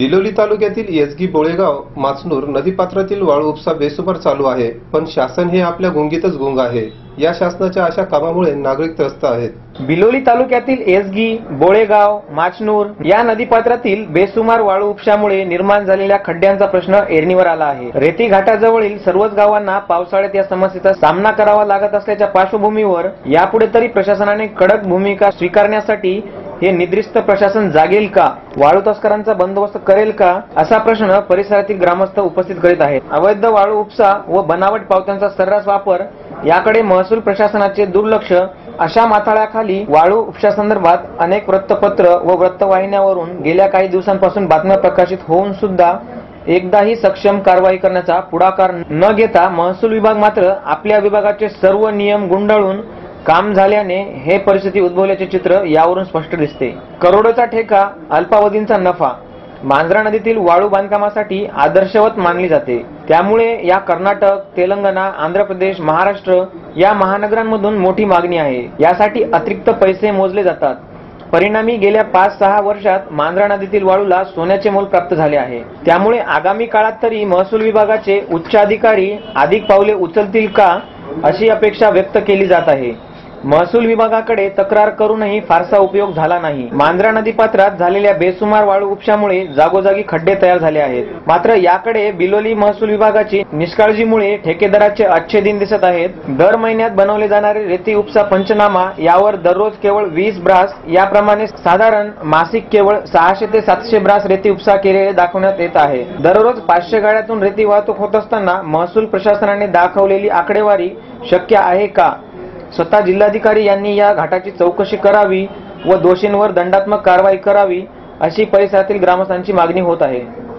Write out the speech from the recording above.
बिलोली तालुक्यातील येसगी बोळेगाव माचनूर नदीपात्रातील वाळू उपसा बेसुमार चालू आहे पण शासन हे आपल्या गुंगीतच गुंग आहे. या शासनाच्या अशा कामामुळे नागरिक त्रस्त आहेत. बिलोली तालुक्यातील एसगी बोळेगाव माचनूर या नदीपात्रातील बेसुमार वाळू उपशामुळे निर्माण झालेल्या खड्ड्यांचा प्रश्न एरणीवर आला आहे. रेती घाटाजवळील सर्वच गावांना पावसाळ्यात या समस्येचा सामना करावा लागत असल्याच्या पार्श्वभूमीवर यापुढे तरी प्रशासनाने कडक भूमिका स्वीकारण्यासाठी हे निद्रिस्त प्रशासन जागेल का? वाळू तस्करांचा बंदोबस्त करेल का? असा प्रश्न परिसरातील ग्रामस्थ उपस्थित करीत आहेत. अवैध वाळू उपसा व बनावट पावत्यांचा सर्रास वापर याकडे महसूल प्रशासनाचे दुर्लक्ष. अशा माथाळ्याखाली वाळू उपशासंदर्भात अनेक वृत्तपत्र व वृत्तवाहिन्यावरून गेल्या काही दिवसांपासून बातम्या प्रकाशित होऊन सुद्धा एकदाही सक्षम कारवाई करण्याचा पुढाकार न घेता महसूल विभाग मात्र आपल्या विभागाचे सर्व नियम गुंडाळून काम झाल्याने हे परिस्थिती उद्भवल्याचे चित्र यावरून स्पष्ट दिसते. करोडोचा ठेका अल्पावधींचा नफा मांजरा नदीतील वाळू बांधकामासाठी आदर्शवत मानली जाते. त्यामुळे या कर्नाटक तेलंगणा आंध्र प्रदेश महाराष्ट्र या महानगरांमधून मोठी मागणी आहे. यासाठी अतिरिक्त पैसे मोजले जातात. परिणामी गेल्या पाच सहा वर्षात मांजरा नदीतील वाळूला सोन्याचे मोल प्राप्त झाले आहे. त्यामुळे आगामी काळात तरी महसूल विभागाचे उच्च अधिकारी अधिक पावले उचलतील का अशी अपेक्षा व्यक्त केली जात आहे. महसूल विभागाकडे तक्रार करूनही फारसा उपयोग झाला नाही. मांजरा नदी पात्रात झालेल्या बेसुमार वाळू उपशामुळे जागोजागी खड्डे तयार झाले आहेत. मात्र याकडे बिलोली महसूल विभागाची निष्काळजीमुळे ठेकेदाराचे अच्छे दिन दिसत आहेत. दर महिन्यात बनवले जाणारे रेती उपसा पंचनामा यावर दररोज केवळ वीस ब्रास याप्रमाणे साधारण मासिक केवळ सहाशे ते सातशे ब्रास रेती उपसा केलेले दाखवण्यात येत आहे. दररोज पाचशे गाड्यातून रेती वाहतूक होत असताना महसूल प्रशासनाने दाखवलेली आकडेवारी शक्य आहे का? स्वतः जिल्हाधिकारी यांनी या घाटाची चौकशी करावी व दोषींवर दंडात्मक कारवाई करावी अशी परिसरातील ग्रामस्थांची मागणी होत आहे.